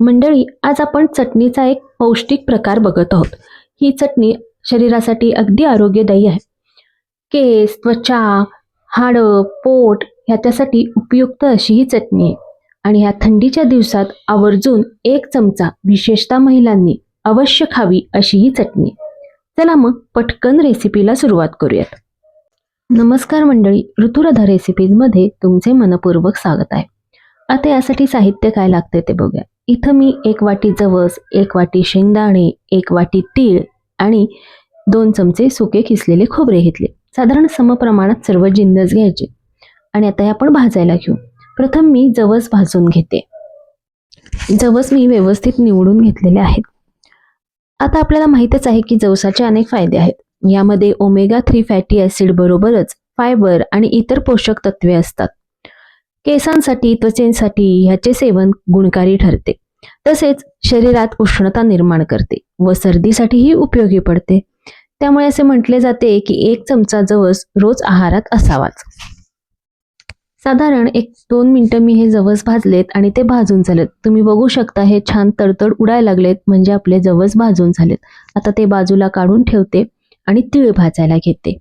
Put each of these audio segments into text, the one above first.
मंडळी आज आपण चटणीचा एक पौष्टिक प्रकार बघत आहोत. ही चटणी शरीरासाठी अगदी आरोग्यदायी आहे. केस त्वचा हाडं पोट ह्याच्यासाठी उपयुक्त अशी ही चटणी आहे. आणि ह्या थंडीच्या दिवसात आवर्जून एक चमचा विशेषतः महिलांनी अवश्य खावी अशी ही चटणी चला मग पटकन रेसिपीला सुरुवात करूयात. नमस्कार मंडळी ऋतुराधा रेसिपीजमध्ये तुमचे मनपूर्वक स्वागत आहे. आता यासाठी साहित्य काय लागते ते बघूया. इथं मी एक वाटी जवस एक वाटी शेंगदाणे एक वाटी तीळ आणि दोन चमचे सुके किसलेले खोबरे घेतले. साधारण समप्रमाणात सर्व जिन्नस घ्यायचे. आणि आता हे आपण भाजायला घेऊ. प्रथम मी जवस भाजून घेते. जवस मी व्यवस्थित निवडून घेतलेले आहेत. आता आपल्याला माहीतच आहे की जवसाचे अनेक फायदे आहेत. यामध्ये ओमेगा थ्री फॅटी ॲसिड बरोबरच फायबर आणि इतर पोषक तत्वे असतात. केसांसाठी त्वचेसाठी ह्याचे सेवन गुणकारी ठरते. तसेच शरीरात उष्णता निर्माण करते व सर्दीसाठीही उपयोगी पडते. त्यामुळे असे म्हटले जाते की एक चमचा जवस रोज आहारात असावाच. साधारण एक दोन मिनिटं मी हे जवस भाजलेत आणि ते भाजून झालेत. तुम्ही बघू शकता हे छान तडतड उडायला लागलेत म्हणजे आपले जवस भाजून झालेत. आता ते बाजूला काढून ठेवते आणि तीळ भाजायला घेते.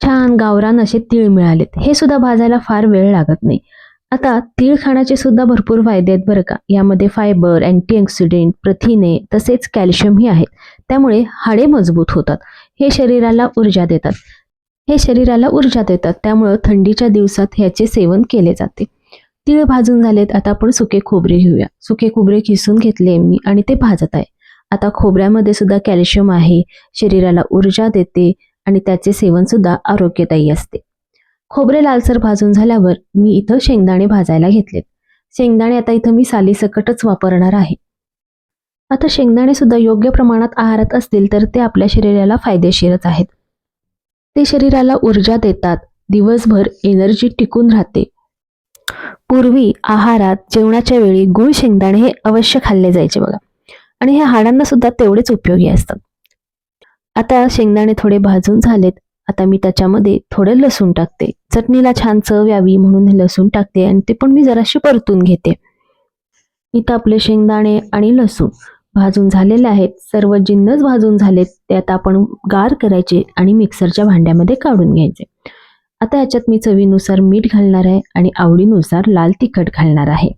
छान गावरान असे तीळ मिळालेत. हे सुद्धा भाजायला फार वेळ लागत नाही. आता तीळ खाण्याचे सुद्धा भरपूर फायदे आहेत बरं का. यामध्ये फायबर अँटीऑक्सिडेंट प्रथिने तसेच कॅल्शियमही आहेत. त्यामुळे हाडे मजबूत होतात. हे शरीराला ऊर्जा देतात. हे शरीराला ऊर्जा देतात. त्यामुळं थंडीच्या दिवसात ह्याचे सेवन केले जाते. तीळ भाजून झालेत. आता आपण सुके खोबरे घेऊया. सुके खोबरे किसून घेतले मी आणि ते भाजत आहे. आता खोबऱ्यामध्ये सुद्धा कॅल्शियम आहे. शरीराला ऊर्जा देते आणि त्याचे सेवन सुद्धा आरोग्यदायी असते. खोबरे लालसर भाजून झाल्यावर मी इथं शेंगदाणे भाजायला घेतलेत. शेंगदाणे आता इथं मी सालीसकटच वापरणार आहे. आता शेंगदाणे सुद्धा योग्य प्रमाणात आहारात असतील तर ते आपल्या शरीराला फायदेशीरच आहेत. ते शरीराला ऊर्जा देतात दिवसभर एनर्जी टिकून राहते. पूर्वी आहारात जेवणाच्या वेळी गुळ शेंगदाणे हे अवश्य खाल्ले जायचे बघा. आणि हे हाडांना सुद्धा तेवढेच उपयोगी असतात. आता शेंगदाणे थोडे भाजून झालेत आता मी त्याच्यामध्ये थोडे लसूण टाकते. चटणीला छान चव यावी म्हणून हे लसूण टाकते आणि ते पण मी जराशी परतून घेते. इथं आपले शेंगदाणे आणि लसूण भाजून झालेले आहेत. सर्व जिन्नस भाजून झालेत. ते आता आपण गार करायचे आणि मिक्सरच्या भांड्यामध्ये काढून घ्यायचे. आता याच्यात मी चवीनुसार मीठ घालणार आहे आणि आवडीनुसार लाल तिखट घालणार आहे.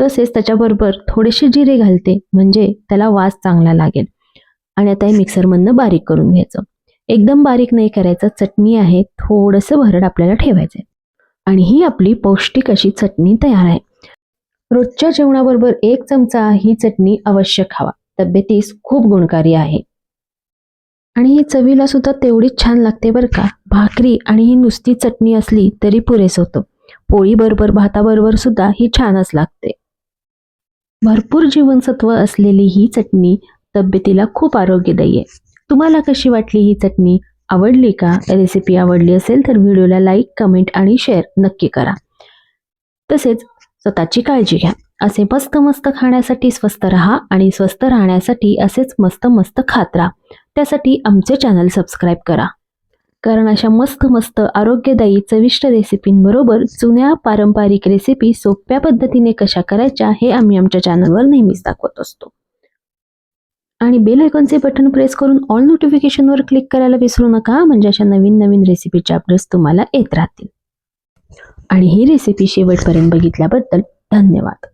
तसेच त्याच्याबरोबर थोडेसे जिरे घालते. म्हणजे त्याला वास चांगला लागेल. आणि आता हे मिक्सरमधनं बारीक करून घ्यायचं. एकदम बारीक नाही करायचं. चटणी आहे थोडंसं भरड आपल्याला ठेवायचं आहे आणि ही आपली पौष्टिक अशी चटणी तयार आहे. रोजच्या जेवणाबरोबर एक चमचा ही चटणी अवश्य खावा. तब्येतीस खूप गुणकारी आहे. आणि ही चवीला सुद्धा तेवढीच छान लागते बरं का. भाकरी आणि ही नुसती चटणी असली तरी पुरेस होतं. पोळीबरोबर भाताबरोबर सुद्धा ही छानच लागते. भरपूर जीवनसत्व असलेली ही चटणी तब्येतीला खूप आरोग्यदायी आहे. तुम्हाला कशी वाटली ही चटणी? आवडली का? रेसिपी आवडली असेल तर व्हिडिओला लाईक कमेंट आणि शेअर नक्की करा. तसेच स्वतःची काळजी घ्या. असे मस्त मस्त खाण्यासाठी स्वस्त राहा आणि स्वस्त राहण्यासाठी असेच मस्त मस्त खात राहा. त्यासाठी आमचे चॅनल सबस्क्राईब करा. कारण अशा मस्त मस्त आरोग्यदायी चविष्ट रेसिपींबरोबर जुन्या पारंपरिक रेसिपी सोप्या पद्धतीने कशा करायच्या हे आम्ही आमच्या चॅनलवर नेहमीच दाखवत असतो. आणि बेल आयकॉनचे बटन प्रेस करून ऑल नोटिफिकेशनवर क्लिक करायला विसरू नका. म्हणजे अशा नवीन नवीन रेसिपीच्या अपडेट्स तुम्हाला येत राहतील. आणि ही रेसिपी शेवटपर्यंत बघितल्याबद्दल धन्यवाद.